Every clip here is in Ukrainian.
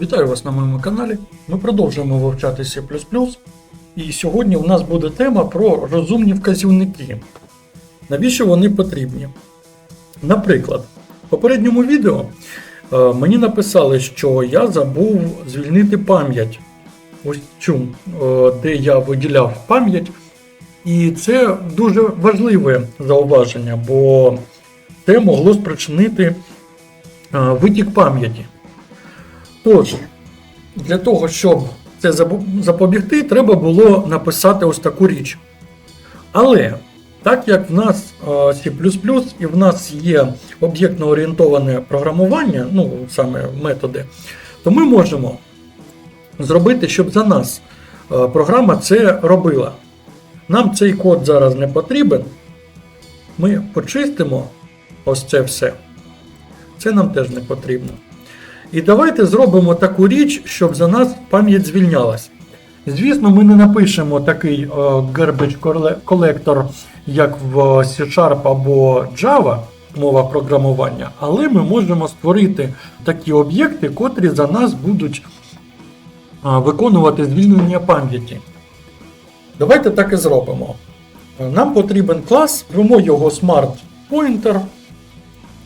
Вітаю вас на моєму каналі. Ми продовжуємо вивчати C. І сьогодні у нас буде тема про розумні вказівники. Навіщо вони потрібні? Наприклад, в попередньому відео е, мені написали, що я забув звільнити пам'ять. Ось цю, е, де я виділяв пам'ять. І це дуже важливе зауваження, бо це могло спричинити е, витік пам'яті. Тож, для того, щоб це запобігти, треба було написати ось таку річ. Але так як в нас е, C і в нас є об'єктно орієнтоване програмування, ну саме методи, то ми можемо зробити, щоб за нас е, програма це робила. Нам цей код зараз не потрібен. Ми почистимо ось це все. Це нам теж не потрібно. І давайте зробимо таку річ, щоб за нас пам'ять звільнялась. Звісно, ми не напишемо такий е, garbage colle- collector, як в C-Sharp або Java, мова програмування, але ми можемо створити такі об'єкти, котрі за нас будуть е, виконувати звільнення пам'яті. Давайте так і зробимо. Нам потрібен клас, звемо його Smart Pointer,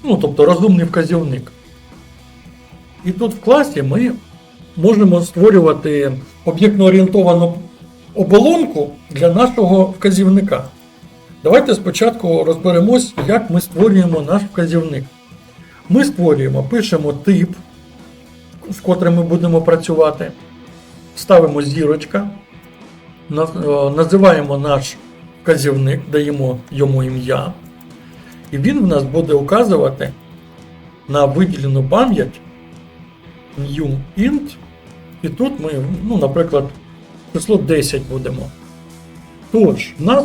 ну тобто розумний вказівник. І тут в класі ми можемо створювати об'єктно орієнтовану оболонку для нашого вказівника. Давайте спочатку розберемось, як ми створюємо наш вказівник. Ми створюємо, пишемо тип, з котрим ми будемо працювати, ставимо зірочка, е, називаємо наш вказівник, даємо йому ім'я, і він в нас буде указувати на виділену пам'ять new int, і тут ми, ну, наприклад, число 10 будемо. Тож, в нас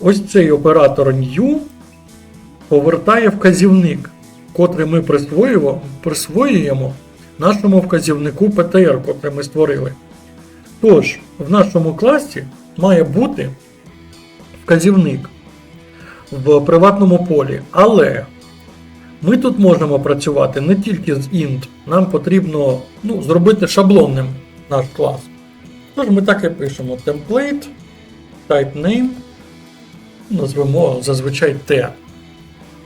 ось цей оператор new повертає вказівник, котрий ми присвоюємо, нашому вказівнику PTR, котрий ми створили. Тож, в нашому класі має бути вказівник в приватному полі, але ми тут можемо працювати не тільки з int, нам потрібно ну, зробити шаблонним наш клас. Тож ми так і пишемо template, type name, назвемо зазвичай T.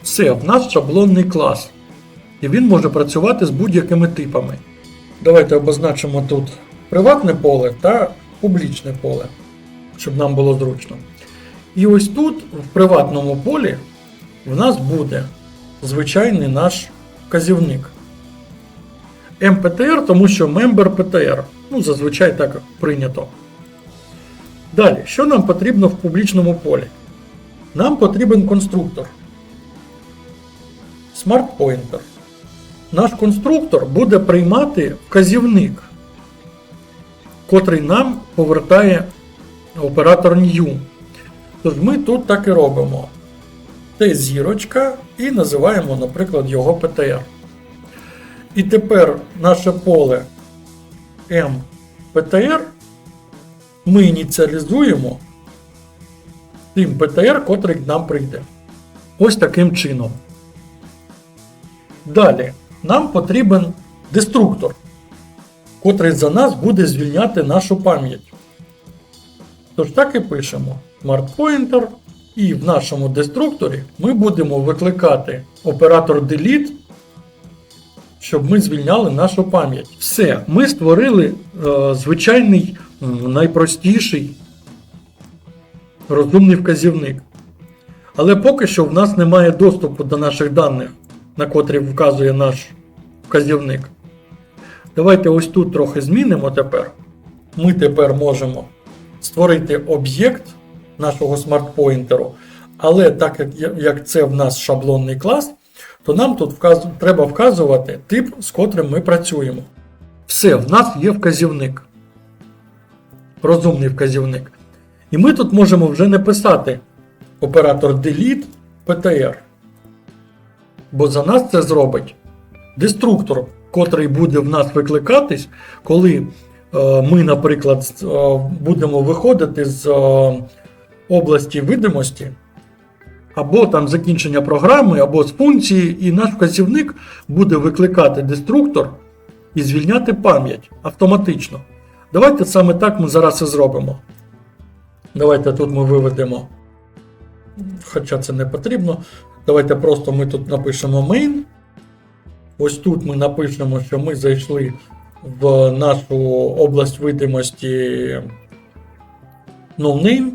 Все, в нас шаблонний клас. І він може працювати з будь-якими типами. Давайте обозначимо тут приватне поле та публічне поле, щоб нам було зручно. І ось тут, в приватному полі, в нас буде звичайний наш вказівник. MPTR, тому що member PTR. Ну, зазвичай так прийнято. Далі, що нам потрібно в публічному полі? Нам потрібен конструктор. Smart Pointer. Наш конструктор буде приймати вказівник, котрий нам повертає оператор new. Тож ми тут так і робимо. Т зірочка і називаємо, наприклад, його PTR. І тепер наше поле MPTR ми ініціалізуємо тим PTR, котрий нам прийде. Ось таким чином. Далі нам потрібен деструктор, котрий за нас буде звільняти нашу пам'ять. Тож так і пишемо Smart Pointer, і в нашому деструкторі ми будемо викликати оператор delete, щоб ми звільняли нашу пам'ять. Все, ми створили е, звичайний, найпростіший розумний вказівник. Але поки що в нас немає доступу до наших даних, на котрі вказує наш вказівник. Давайте ось тут трохи змінимо тепер. Ми тепер можемо створити об'єкт нашого смарт-поінтеру, але так як, це в нас шаблонний клас, то нам тут вказ... треба вказувати тип, з котрим ми працюємо. Все, в нас є вказівник. Розумний вказівник. І ми тут можемо вже не писати оператор delete PTR. Бо за нас це зробить деструктор, котрий буде в нас викликатись, коли е, ми, наприклад, е, будемо виходити з е, області видимості, або там закінчення програми, або з функції, і наш вказівник буде викликати деструктор, і звільняти пам'ять автоматично. Давайте саме так ми зараз і зробимо. Давайте тут ми виведемо. Хоча це не потрібно. Давайте просто ми тут напишемо main. Ось тут ми напишемо, що ми зайшли в нашу область видимості NoName.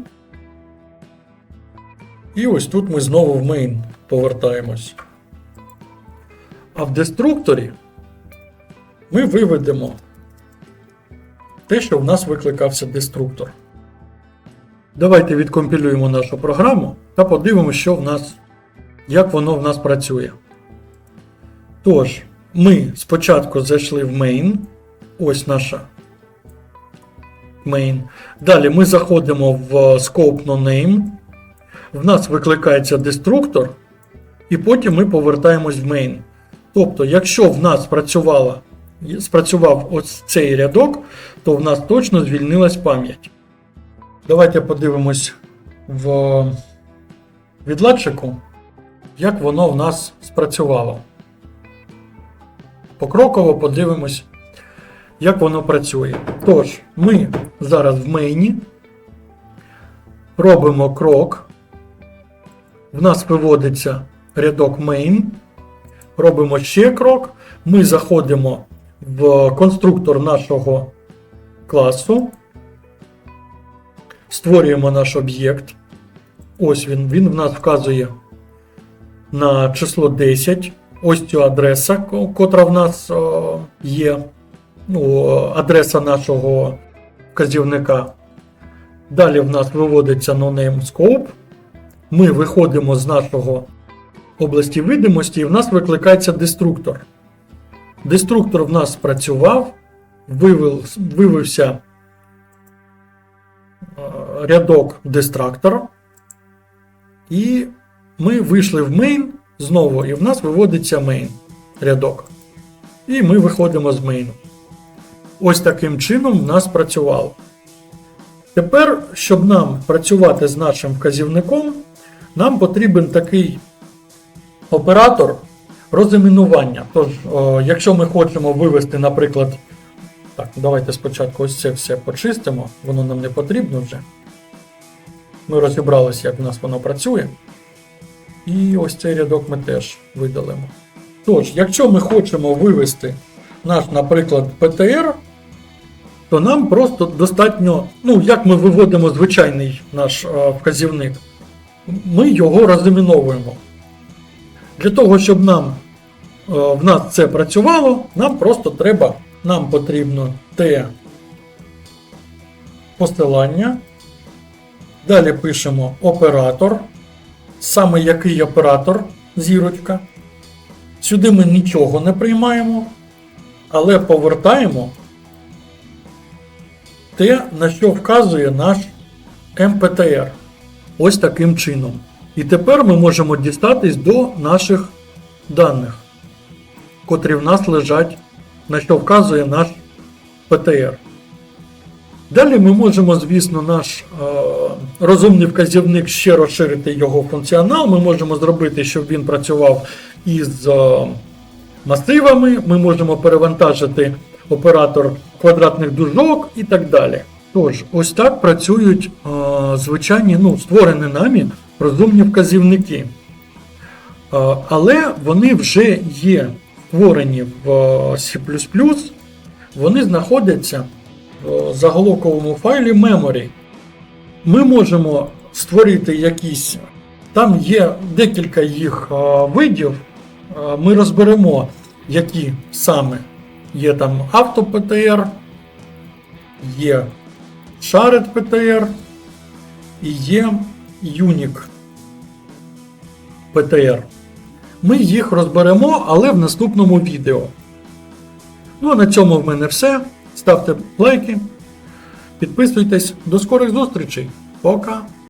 І ось тут ми знову в main повертаємось. А в деструкторі ми виведемо те, що в нас викликався деструктор. Давайте відкомпілюємо нашу програму та подивимося, що в нас, як воно в нас працює. Тож, ми спочатку зайшли в main. Ось наша main. Далі ми заходимо в scope noname. В нас викликається деструктор, і потім ми повертаємось в main. Тобто, якщо в нас спрацювала, спрацював ось цей рядок, то в нас точно звільнилась пам'ять. Давайте подивимось в відладчику, як воно в нас спрацювало. Покроково подивимось, як воно працює. Тож, ми зараз в мейні робимо крок. В нас виводиться рядок main. Робимо ще крок. Ми заходимо в конструктор нашого класу. Створюємо наш об'єкт. Ось він. Він в нас вказує на число 10. Ось цю адреса, котра в нас є. Ну, адреса нашого вказівника. Далі в нас виводиться noname scope. Ми виходимо з нашого області видимості, і в нас викликається деструктор. Деструктор в нас спрацював, вивел, вивився е, рядок дестрактор. І ми вийшли в main знову, і в нас виводиться main рядок. І ми виходимо з main. Ось таким чином в нас працювало. Тепер, щоб нам працювати з нашим вказівником, нам потрібен такий оператор розамінування. Тож, о, якщо ми хочемо вивести, наприклад, так, давайте спочатку ось це все почистимо, воно нам не потрібно вже. Ми розібралися, як в нас воно працює. І ось цей рядок ми теж видалимо. Тож, якщо ми хочемо вивести наш, наприклад, PTR, то нам просто достатньо, ну, як ми виводимо звичайний наш е, вказівник, ми його розаміновуємо. Для того, щоб нам е, в нас це працювало, нам просто треба, нам потрібно те посилання. Далі пишемо оператор. Саме який оператор зірочка. Сюди ми нічого не приймаємо, але повертаємо те, на що вказує наш МПТР. Ось таким чином. І тепер ми можемо дістатись до наших даних, котрі в нас лежать, на що вказує наш ПТР. Далі ми можемо, звісно, наш е, розумний вказівник ще розширити його функціонал. Ми можемо зробити, щоб він працював із е, масивами. Ми можемо перевантажити оператор квадратних дужок і так далі. Тож, ось так працюють е, звичайні, ну, створені нами розумні вказівники. Е, але вони вже є створені в C++, вони знаходяться в заголовковому файлі memory. Ми можемо створити якісь, там є декілька їх е, видів. Е, Ми розберемо, які саме є там AutoPTR, є Shared ПТР і є Юнік PTR. Ми їх розберемо, але в наступному відео. Ну а на цьому в мене все. Ставте лайки, підписуйтесь. До скорих зустрічей. Пока!